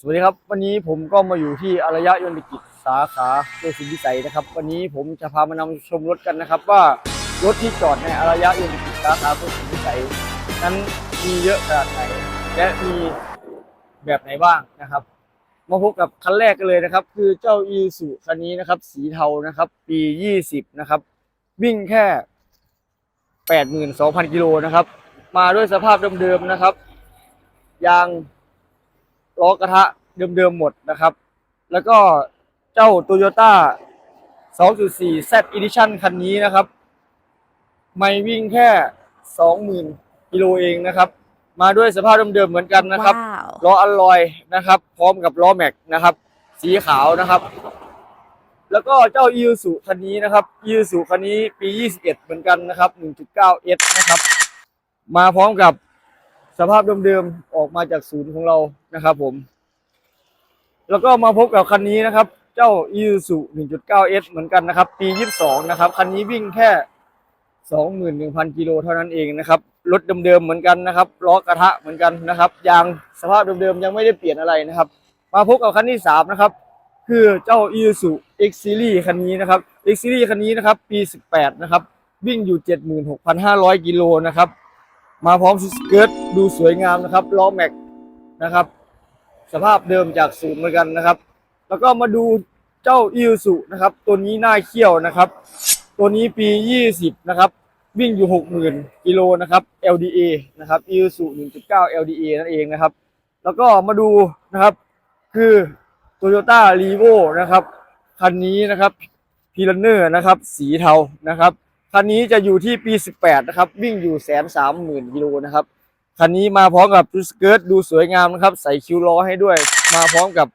สวัสดีครับ วันนี้ผมก็มาอยู่ที่อารยะยนต์กิจสาขาโดยสินวิสัยนะครับ วันนี้ผมจะพามานำชมรถกันนะครับ ว่ารถที่จอดในอารยะยนต์กิจสาขาโดยสินวิสัยนั้นมีเยอะขนาดไหนและมีแบบไหนบ้างนะครับ มาพบกับคันแรกกันเลยนะครับ คือเจ้าอีสุคันนี้นะครับ สีเทานะครับ ปี 20 นะครับ วิ่งแค่ 82,000 กิโลนะครับ มาด้วยสภาพเดิมๆนะครับ ยาง ล้อกระทะเดิมๆหมดนะครับ แล้วก็เจ้า Toyota 2.4 Z Edition คันนี้นะครับ ไม่วิ่งแค่ 20,000กิโลเองนะครับ มาด้วยสภาพเดิมๆเหมือนกันนะครับว้าวล้ออัลลอยนะครับ พร้อมกับล้อแม็กนะครับ สีขาวนะครับ แล้วก็เจ้าอี u สุคันนี้นะครับอี u สุคันนี้ปี 21 เหมือนกันนะครับ 1.9 S นะครับ มาพร้อมกับ สภาพเดิมๆออกมาจากศูนย์ของเรานะครับผม แล้วก็มาพบกับคันนี้นะครับ เจ้า i s u z u 1.9 S เหมือนกันนะครับ ปี 22 นะครับ คันนี้วิ่งแค่ 21,000 กิโลเท่านั้นเองนะครับ รถเดิมๆเหมือนกันนะครับ ล้อกระทะเหมือนกันนะครับ ยางสภาพเดิมๆยังไม่ได้เปลี่ยนอะไรนะครับ มาพบกับคันที่ 3 นะครับ คือเจ้า i s u z u X Series คันนี้นะครับ X Series คันนี้นะครับ ปี 18 นะครับ วิ่งอยู่ 76,500 กิโลนะครับ มาพร้อมชุดสเกิร์ตดูสวยงามนะครับล้อแม็กนะครับ สภาพเดิมจากศูนย์เหมือนกันนะครับ แล้วก็มาดูเจ้าอิ u สุนะครับ ตัวนี้หน้าเขี้ยวนะครับ ตัวนี้ปี 20 นะครับ วิ่งอยู่ 60,000กิโลนะครับ LDA นะครับ i s u 1.9 LDA นั่นเองนะครับ แล้วก็มาดูนะครับคือ Toyota r e v o นะครับคันนี้นะครับพีลันเนอร์นะครับ สีเทานะครับ คันนี้จะอยู่ที่ปี 18 นะครับ วิ่งอยู่แสนสามหมื่นกิโลนะครับ คันนี้มาพร้อมกับสเกิร์ตดูสวยงามนะครับ ใส่คิ้วล้อให้ด้วย มาพร้อมกับ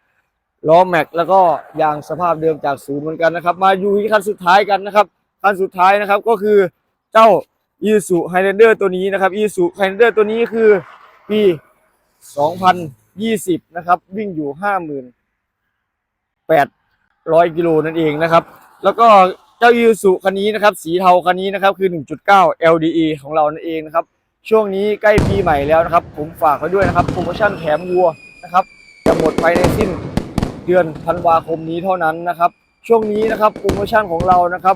ล้อแม็กแล้วก็ยางสภาพเดิมจากศูนย์เหมือนกันนะครับ มาอยู่ที่คันสุดท้ายกันนะครับ คันสุดท้ายนะครับก็คือเจ้า i s u Highlander ตัวนี้นะครับ i s u Highlander ตัวนี้คือปี 2020 นะครับ วิ่งอยู่ 58,800 กิโลนั่นเองนะครับ แล้วก็ เจ้า i s u คันนี้นะครับ สีเทาคันนี้นะครับคือ 1.9 LDE ของเรานั่นเองนะครับ ช่วงนี้ใกล้ปีใหม่แล้วนะครับ ผมฝากไว้ด้วยนะครับโปรโมชั่นแถมวัวนะครับจะหมดไปในสิ้นเดือนธันวาคมนี้เท่านั้นนะครับ ช่วงนี้นะครับโปรโมชั่นของเรานะครับ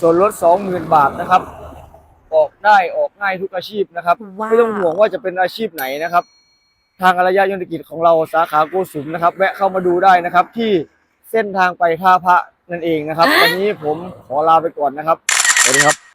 ส่วนลด 20,000 บาทนะครับ ออกได้ออกง่ายทุกอาชีพนะครับว้าวไม่ต้องห่วงว่าจะเป็นอาชีพไหนนะครับ ทางอารยะยนต์กิจของเราสาขาโกสุมนะครับ แวะเข้ามาดูได้นะครับที่เส้นทางไปท่าพระ นั่นเองนะครับ วันนี้ผมขอลาไปก่อนนะครับสวัสดีครับ